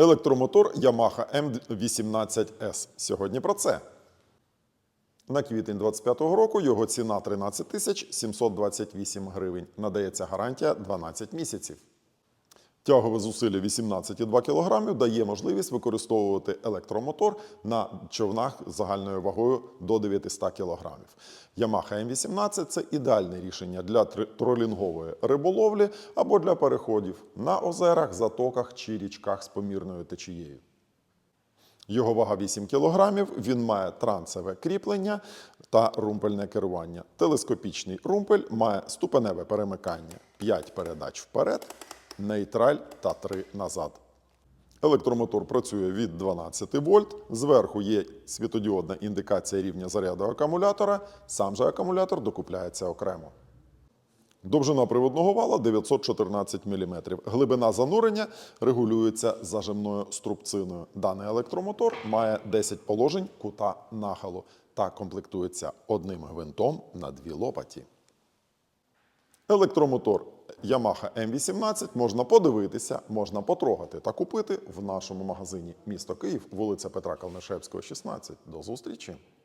Електромотор Yamaha M18S. Сьогодні про це. На квітень 25-го року його ціна 13 тисяч 728 гривень. Надається гарантія 12 місяців. Тягове зусилля 18,2 кг дає можливість використовувати електромотор на човнах з загальною вагою до 900 кг. Yamaha M18 це ідеальне рішення для тролінгової риболовлі або для переходів на озерах, затоках чи річках з помірною течією. Його вага 8 кг, він має трансове кріплення та румпельне керування. Телескопічний румпель має ступеневе перемикання 5 передач вперед, нейтраль та 3 назад. Електромотор працює від 12 вольт. Зверху є світодіодна індикація рівня заряду акумулятора. Сам же акумулятор докупляється окремо. Довжина приводного вала 914 мм. Глибина занурення регулюється зажимною струбциною. Даний електромотор має 10 положень кута нахилу та комплектується одним гвинтом на дві лопаті. Електромотор Yamaha M18 можна подивитися, можна потрогати та купити в нашому магазині місто Київ, вулиця Петра Калнишевського, 16. До зустрічі!